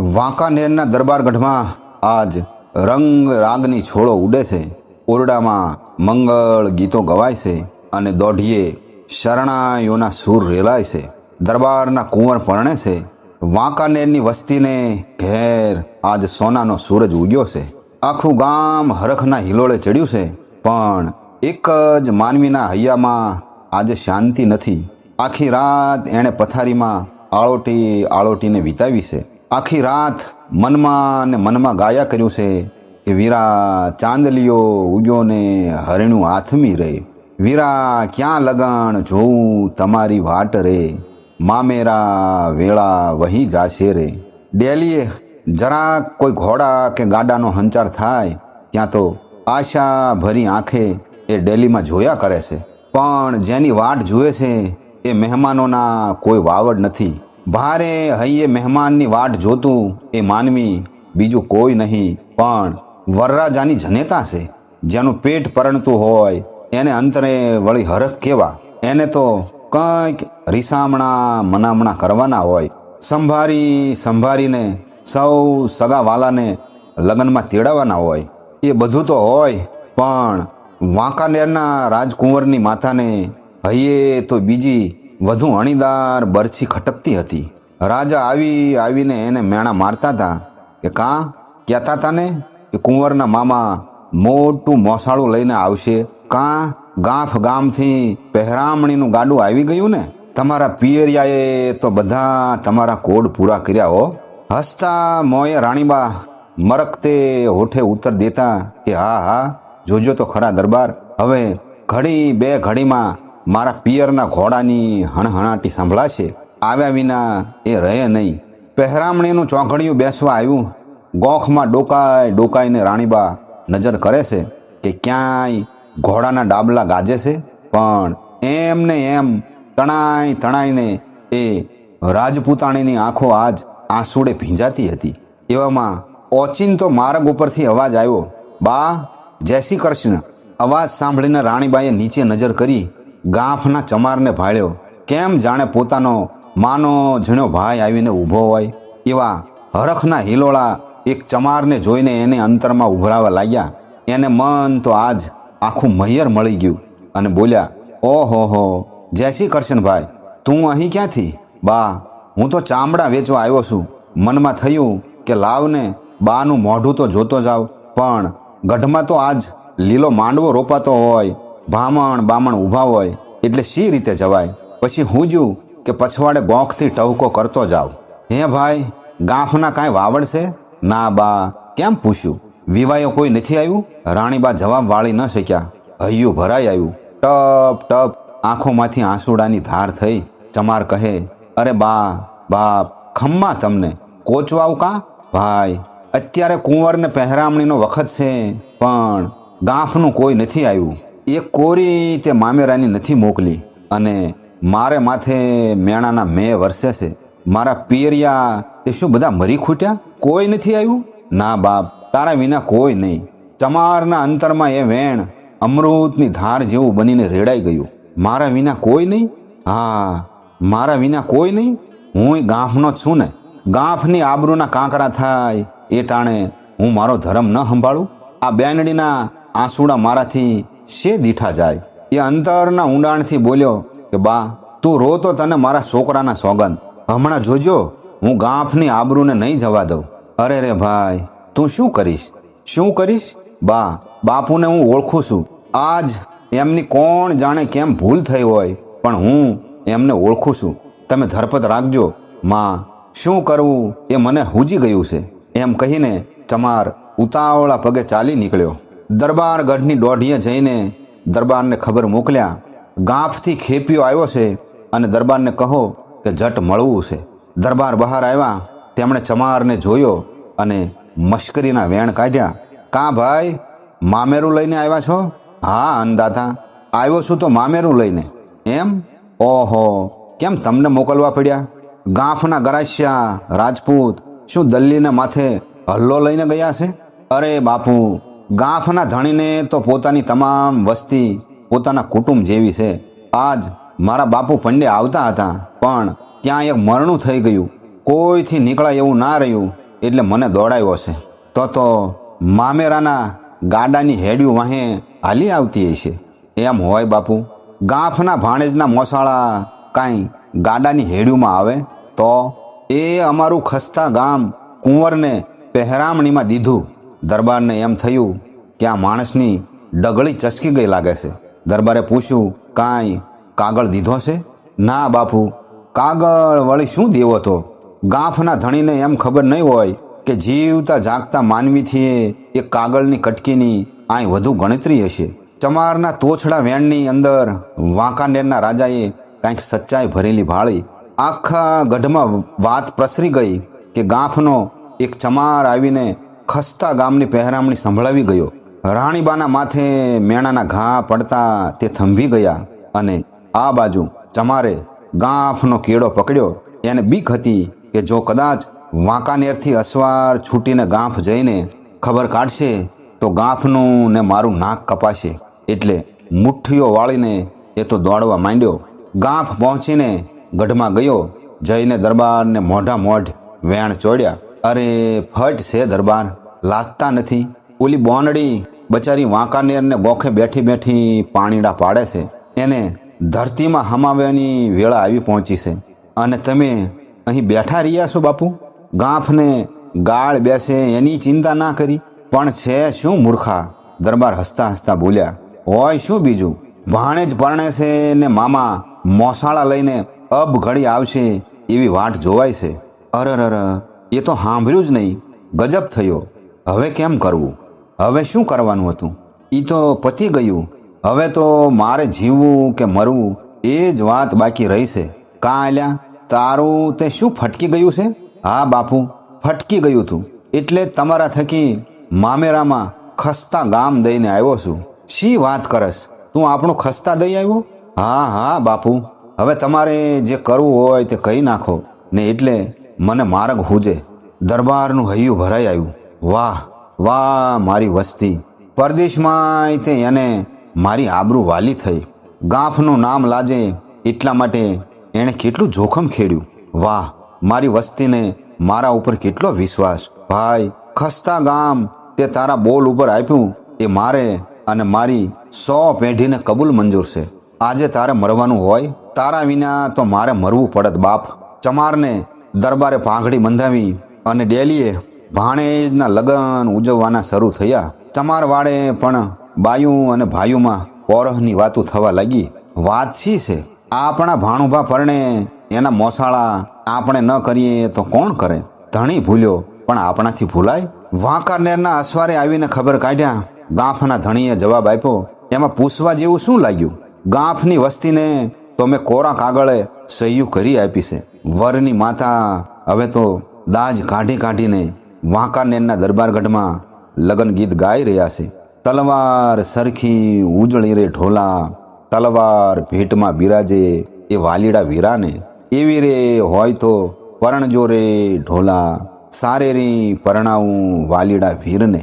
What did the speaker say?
વાંકાનેરના દરબારગઢમાં આજ રંગ રાગની છોડો ઉડે છે. ઓરડામાં મંગળ ગીતો ગવાય છે અને દોઢીએ શરણાઈઓના સૂર રેલાય છે. દરબારના કુંવર પરણે છે. વાંકાનેરની વસ્તીને ઘેર આજ સોનાનો સૂરજ ઉગ્યો છે. આખું ગામ હરખના હિલોળે ચડ્યું છે. પણ એક જ માનવીના હૈયામાં આજે શાંતિ નથી. આખી રાત એણે પથારીમાં આળોટી આળોટીને વિતાવી છે. આખી રાત મનમાં ને મનમાં ગાયા કર્યું છે કે વીરા ચાંદલીઓ ઉગ્યો ને હરણું આથમી રે. વીરા, ક્યાં લગણ જોઉં તમારી વાટ રે? મામેરા વેળા વહી જાશે રે. ડેલીએ જરાક કોઈ ઘોડા કે ગાડાનો હંચાર થાય, ત્યાં તો આશા ભરી આંખે એ ડેલીમાં જોયા કરે છે. પણ જેની વાટ જુએ છે, એ મહેમાનોના કોઈ વાવડ નથી. ભારે હૈયે મહેમાનની વાટ જોતું એ માનવી, બીજું કોઈ નહીં, પણ વરરાજાની જનેતા છે. જેનું પેટ પરણતું હોય, એને અંતરે વળી હરખ કેવા? એને તો કંઈક રીસામણા મનામણા કરવાના હોય. સંભારી સંભારીને, સૌ સગાવાલાને લગ્નમાં તેડાવવાના હોય. એ બધું તો હોય, પણ વાંકાનેરના રાજકુંવરની માથાને હૈયે તો બીજી વધુ અણીદાર બરછી ખટકતી હતી. રાજા આવી આવીને એને મેણા મારતા હતા કે, કાં? કહેતા હતા ને કે કુંવરના મામા મોટું મોસાળું લઈને આવશે. કાં? ગાંફ ગામથી પહેરામણીનું ગાડું આવી ગયું ને? તમારા પિયરિયાએ તો બધા તમારા કોડ પૂરા કર્યા હો. હસતા મોએ રાણીબા મરકતે હોઠે ઉત્તર દેતા કે, હા હા, જોજો તો ખરા દરબાર. હવે ઘડી બે ઘડીમાં મારા પિયરના ઘોડાની હણહણાટી સંભળાશે. આવ્યા વિના એ રહે નહીં. પહેરામણીનું ચોંઘડિયું બેસવા આવ્યું. ગોખમાં ડોકાય ડોકાઈને રાણીબા નજર કરે છે કે ક્યાંય ઘોડાના ડાબલા ગાજે છે. પણ એમને એમ તણાઈ તણાઈને એ રાજપૂતાણીની આંખો આજ આંસુડે ભીંજાતી હતી. એવામાં ઓચિંતો માર્ગ ઉપરથી અવાજ આવ્યો, બા, જય શ્રી કૃષ્ણ. અવાજ સાંભળીને રાણીબાએ નીચે નજર કરી ગાંફના ચમારને ભાળ્યો. કેમ જાણે પોતાનો માનો ઝીણો ભાઈ આવીને ઊભો હોય? એવા હરખના હિલોળા એક ચમારને જોઈને એને અંતરમાં ઉભરાવા લાગ્યા. એને મન તો આજ આખું મૈયર મળી ગયું અને બોલ્યા, ઓહો હો, જય શ્રી કરશનભાઈ તું અહીં ક્યાંથી? બા, હું તો ચામડા વેચવા આવ્યો છું. મનમાં થયું કે લાવને બાનું મોઢું તો જોતો જાવ. પણ ગઢમાં તો આજ લીલો માંડવો રોપાતો હોય. ભામણ બામણ ઊભા હોય એટલે શી રીતે જવાય? પછી હું જુ કે પછવાડે ગોંખથી ટવકો કરતો જાવ હે ભાઈ ગાંફના કાંઈ વાવડ છે ના બા, કેમ પૂછ્યું? વિવાયો કોઈ નથી આવ્યું? રાણીબા જવાબ વાળી ન શક્યા. હૈયું ભરાઈ આવ્યું. ટપ ટપ, આંખોમાંથી આંસુડાની ધાર થઈ. ચમાર કહે, અરે બા, બાપ, ખમ્મા તમને. કોચવાવ કા? ભાઈ, અત્યારે કુંવરને પહેરામણીનો વખત છે, પણ ગાંફનું કોઈ નથી આવ્યું. એક કોરી તે મામેરાની નથી મોકલી અને મારે માથે મેણાના મેં વરસે છે. મારા પિયરિયા તે શું બધા મરી ખૂટ્યા? કોઈ નથી આવ્યું? ના બાપ, તારા વિના કોઈ નહીં. ચમારના અંતરમાં એ વેણ અમૃતની ધાર જેવું બનીને રેડાઈ ગયું. મારા વિના કોઈ નહીં? હા, મારા વિના કોઈ નહીં? હું ગાંફનો જ છું ને. ગાંફની આબરૂના કાંકરા થાય એ ટાણે હું મારો ધર્મ ન સંભાળું? આ બેનડીના આંસુડા મારાથી શે દીઠા જાય? એ અંતરના ઊંડાણથી બોલ્યો કે, બા, તું રો તો તને મારા છોકરાના સોગંદ. હમણાં જોજો, હું ગાંફની આબરૂને નહીં જવા દઉં. અરે રે ભાઈ, તું શું કરીશ? શું કરીશ? બા, બાપુને હું ઓળખું છું. આજ એમની કોણ જાણે કેમ ભૂલ થઈ હોય, પણ હું એમને ઓળખું છું. તમે ધરપત રાખજો. માં, શું કરવું એ મને હૂજી ગયું છે. એમ કહીને ચમાર ઉતાવળા પગે ચાલી નીકળ્યો. દરબાર ગઢની દોઢીએ જઈને દરબારને ખબર મોકલ્યા, ગાંફથી ખેપિયો આવ્યો છે અને દરબારને કહો કે જટ મળવું છે. દરબાર બહાર આવ્યા, તેમણે ચમારને જોયો અને મશ્કરીના વેણ કાઢ્યા. કાં ભાઈ, મામેરું લઈને આવ્યા છો? હા અનદાતા આવ્યો છું તો મામેરું લઈને. એમ? ઓહો, કેમ તમને મોકલવા પડ્યા? ગાંફના ગરાસ્યા, રાજપૂત, શું દલ્લીના માથે હલ્લો લઈને ગયા છે? અરે બાપુ ગાંફના ધણીને તો પોતાની તમામ વસ્તી પોતાના કુટુંબ જેવી છે. આજ મારા બાપુ પંડે આવતા હતા, પણ ત્યાં એક મરણું થઈ ગયું. કોઈથી નીકળાય એવું ના રહ્યું, એટલે મને દોડાયો છે. તો તો મામેરાના ગાડાની હેડિયું વાહે હાલી આવતી હશે. એમ હોય બાપુ, ગાંફના ભાણેજના મોસાળા કાંઈ ગાડાની હેડ્યુંમાં આવે? તો એ અમારું ખસ્તા ગામ કુંવરને પહેરામણીમાં દીધું. દરબારને એમ થયું કે આ માણસની ડગળી ચસકી ગઈ લાગે છે. દરબારે પૂછ્યું, કાંઈ કાગળ દીધો છે? ના બાપુ, કાગળ વળી શું દેવો તો ગાંફના ધણીને એમ ખબર નહીં હોય કે જીવતા જાગતા માનવીથી એ કાગળની કટકીની આય વધુ ગણતરી હશે. ચમારના તોછડા વેણની અંદર વાંકાનેરના રાજાએ કાંઈક સચ્ચાઈ ભરેલી ભાળી આખા ગઢમાં વાત પ્રસરી ગઈ કે ગાંફનો એક ચમાર આવીને ખસ્તા ગામની પહેરામણી સંભળાવી ગયો. રાણીબાના માથે મેણાના ઘા પડતા તે થંભી ગયા અને આ બાજુ ચમારે ગાંફનો કેળો પકડ્યો. એને બીક હતી કે જો કદાચ વાંકાનેરથી અસવાર છૂટીને ગાંફ જઈને ખબર કાઢશે, તો ગાંફનું ને મારું નાક કપાશે. એટલે મુઠ્ઠીઓ વાળીને એ તો દોડવા માંડ્યો. ગાંફ પહોંચીને ગઢમાં ગયો, જઈને દરબારને મોઢા મોઢ વેણ ચોડ્યા. અરે, ફટ છે દરબાર. લાગતા નથી. ઓલી બોનડી બચારી વાંકાનેરને ગોખે બેઠી બેઠી પાણીડા પાડે છે. એને ધરતીમાં હમાવ્યાની વેળા આવી પહોંચી છે. અને તમે અહીં બેઠા રહ્યા છો બાપુ? ગાંફને ગાળ બેસે એની ચિંતા ના કરી. પણ છે શું મૂર્ખા? દરબાર હસતા હસતા બોલ્યા, હોય શું બીજું? ભાણે જ પરણે છે ને મામા મોસાળા લઈને અબ ઘડી આવશે એવી વાટ જોવાય છે. અરર એ તો સાંભળ્યું જ નહીં. ગજબ થયો. હવે કેમ કરવું? હવે શું કરવાનું હતું? એ તો પતી ગયું. હવે તો મારે જીવવું કે મરવું, એ જ વાત બાકી રહી છે કાં આલ્યા તારું તે શું ફટકી ગયું છે? હા, બાપુ, ફટકી ગયું તું. એટલે તમારા થકી મામેરામાં ખસ્તા ગામ દઈને આવ્યો છું. શી વાત કરસ? તું આપણું ખસ્તા દઈ આવ્યો? હા હા, બાપુ. હવે તમારે જે કરવું હોય તે કહી નાખો. ને એટલે મને માર્ગ હુજે. દરબારનું હૈયું ભરાઈ આવ્યું. વાહ વાહ, મારી વસ્તી. પરદેશમાં તે એને મારી આબરૂ વાલી થઈ. ગાંફનું નામ લાજે, એટલા માટે એણે કેટલું જોખમ ખેડ્યું. વાહ, મારી વસ્તીને મારા ઉપર કેટલો વિશ્વાસ. ભાઈ, ખસ્તા ગામ, તે તારા બોલ ઉપર આપ્યું, એ મારે અને મારી સો પેઢીને કબૂલ મંજૂર છે. આજે તારે મરવાનું હોય, તારા વિના તો મારે મરવું પડત બાપ. ચમારને દરબારે પાંઘડી બંધાવી અને ડેલીએ ભાણેજના લગન ઉજવવાના શરૂ થયા. ચમારવાડે પણ બાયું અને ભાયુમાં પોરહની વાતો થવા લાગી. વાત શી છે? આપણા ભાણુભા પરણે એના મોસાળા આપણે ન કરીએ તો કોણ કરે? ધણી ભૂલ્યો, પણ આપણાથી ભૂલાય? વાંકાનેરના અસવારે આવીને ખબર કાઢ્યા. ગાંફના ધણીએ જવાબ આપ્યો, એમાં પૂછવા જેવું શું લાગ્યું? ગાંફની વસ્તીને તો મેં કોરા કાગળે સહયું કરી આપી છે. વરની માતા હવે તો દાજ કાઢી કાઢીને વાંકાનેરના દરબારગઢમાં લગન ગીત ગાઈ રહ્યા છે. તલવાર સરખી ઉજળી રે ઢોલા, તલવાર ભેટમાં બિરાજે એ વાલીડા વીરાને. એવી રે હોય તો પરણજો રે ઢોલા, સારે રે પરણાવું વાલીડા વીરને.